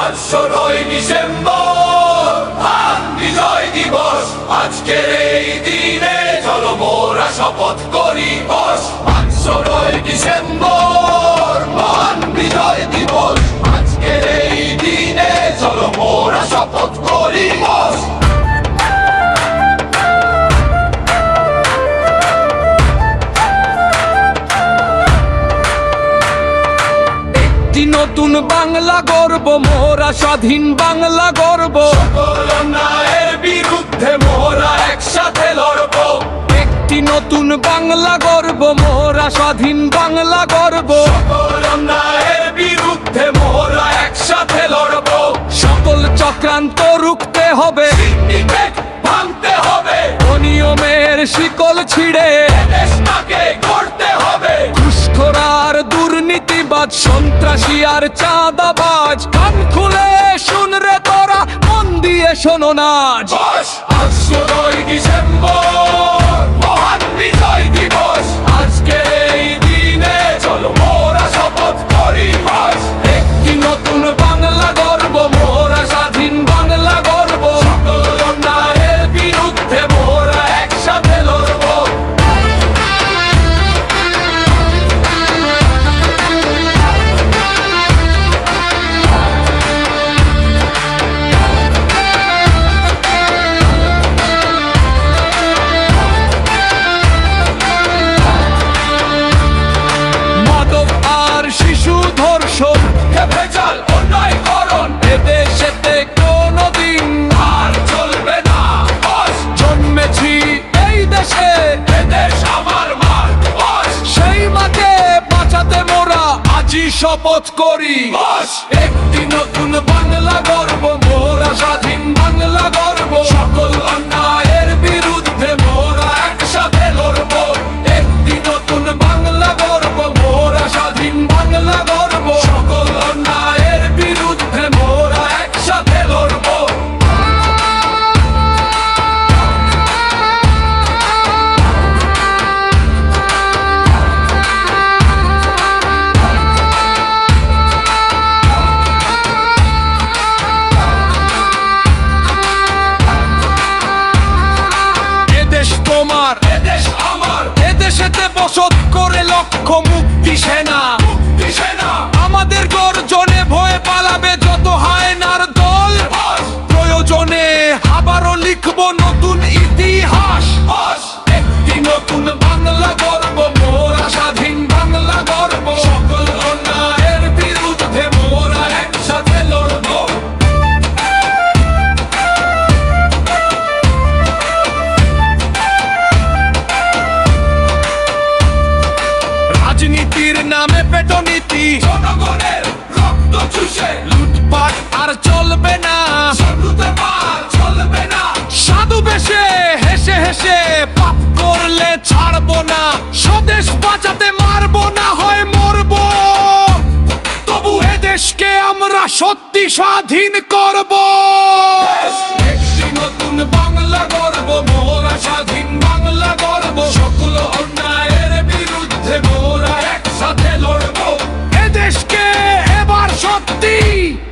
আজ ডিসেম্বর মহান বিজয় দিবস। আজকের এই দিনে চলো মোরা শপথ করি বস। ডিসেম্বর নতুন বাংলা গর্ব মোরা স্বাধীন বাংলা গর্ব। অন্যায়ের বিরুদ্ধে মোরা একসাথে লড়বো। একটি নতুন বাংলা গর্ব মোরা স্বাধীন বাংলা গর্ব। অন্যায়ের বিরুদ্ধে মোরা একসাথে লড়বো। সকল চক্রান্ত রুখতে হবে। ভাঙতে হবে। অনিয়মের শিকল ছিঁড়ে। দেশটাকে করতে হবে। দুর্নীতিবাজ সন্ত্রাসী আর চাঁদাবাজ। কান খুলে শুন রে তোরা, মন দিয়ে শোনো নাচ আজ। ডিসেম্বর। ধর্ষণ। ভেজাল অন্যায় করণ এদেশেতে কোনোদিন আর চলবে না। জন্মেছি এই দেশে। এদেশ আমার মার। সেই মাকে বাঁচাতে মোরা আজি শপথ করি। একটি নতুন বাংলা তোমার এদেশ আমার এদেশেতে বসত করে লক্ষ মুক্তি সেনা। মুক্তি সেনা। আমাদের গর্জনে চুষে লুটপাট আর চলবে না। চলবে না। সাধু বেশে হেসে হেসে পাপ করলে ছাড়বো না। স্বদেশ বাঁচাতে মারবো না হয় মরবো। তবু এদেশকে আমরা সত্যি স্বাধীন করব। একটি নতুন বাংলা গর্ব me!